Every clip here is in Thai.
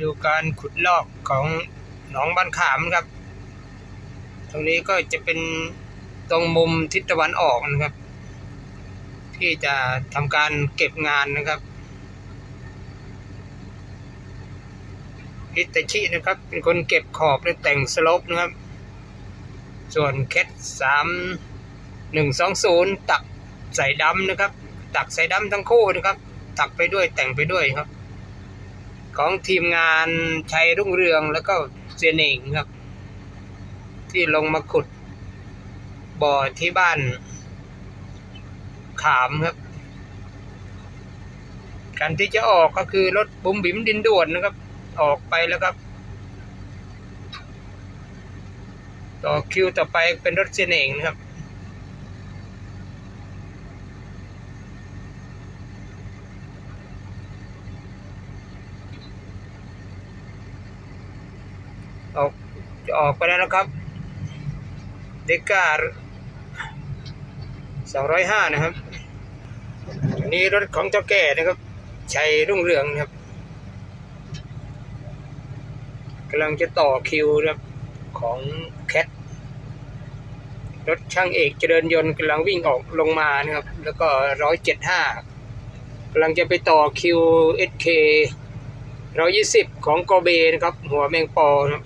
ดูการขุดลอกของหนองบ้านขามครับ ตรงนี้ก็จะเป็นตรงมุมทิศตะวันออกนะครับ ที่จะทำการเก็บงานนะครับฮิตาชินะครับ เป็นคนเก็บขอบและแต่งสลปนะครับ ส่วนเคสสามหนึ่งสองศูนย์ตักใส่ดำนะครับ ตักใส่ดำทั้งคู่นะครับ ตักไปด้วยแต่งไปด้วยครับ ของทีมงานชัยรุ่งเรืองแล้วก็เซียนเองครับ ที่ลงมาขุด บ่อที่บ้าน ขามครับ การที่จะออกก็คือรถบุ๋มบิ๋มดินด่วนนะครับ ออกไปแล้วครับ ต่อคิวต่อไปเป็นรถเซียนเองนะครับ ออกจะออกไปแล้วนะครับ เดกาสองร้อยห้านะครับอันนี้รถของเจ้าแก่นะครับ ชัยรุ่งเรืองนะครับกำลังจะต่อคิวนะครับของแคทรถช่างเอกเจริญยนต์กำลังวิ่งออกลงมานะครับ แล้วก็ร้อยเจ็ดห้ากำลังจะไปต่อคิวเอสเคร้อยยี่สิบของโกเบนะครับ หัวแมงปอนะครับ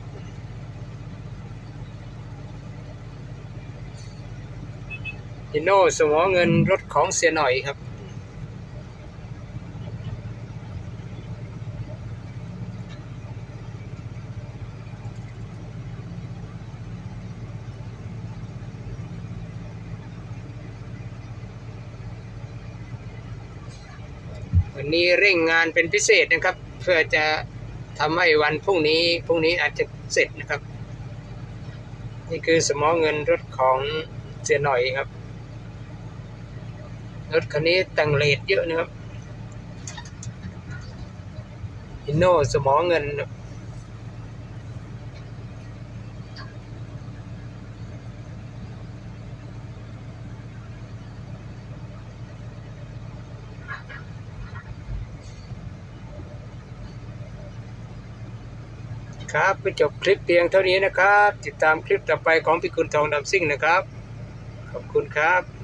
ฮิโน่สมอเงินรถของเสียหน่อยครับ วันนี้เร่งงานเป็นพิเศษนะครับ เพื่อจะทำให้วันพรุ่งนี้พรุ่งนี้อาจจะเสร็จนะครับ นี่คือสมอเงินรถของเสียหน่อยครับ รถคันนี้แต่งเลดเยอะนะครับฮินโน่สมองเงินครับครับไปจบคลิปเพียงเท่านี้นะครับ ติดตามคลิปต่อไปของพี่คุณทองดำซิ่งนะครับ ขอบคุณครับ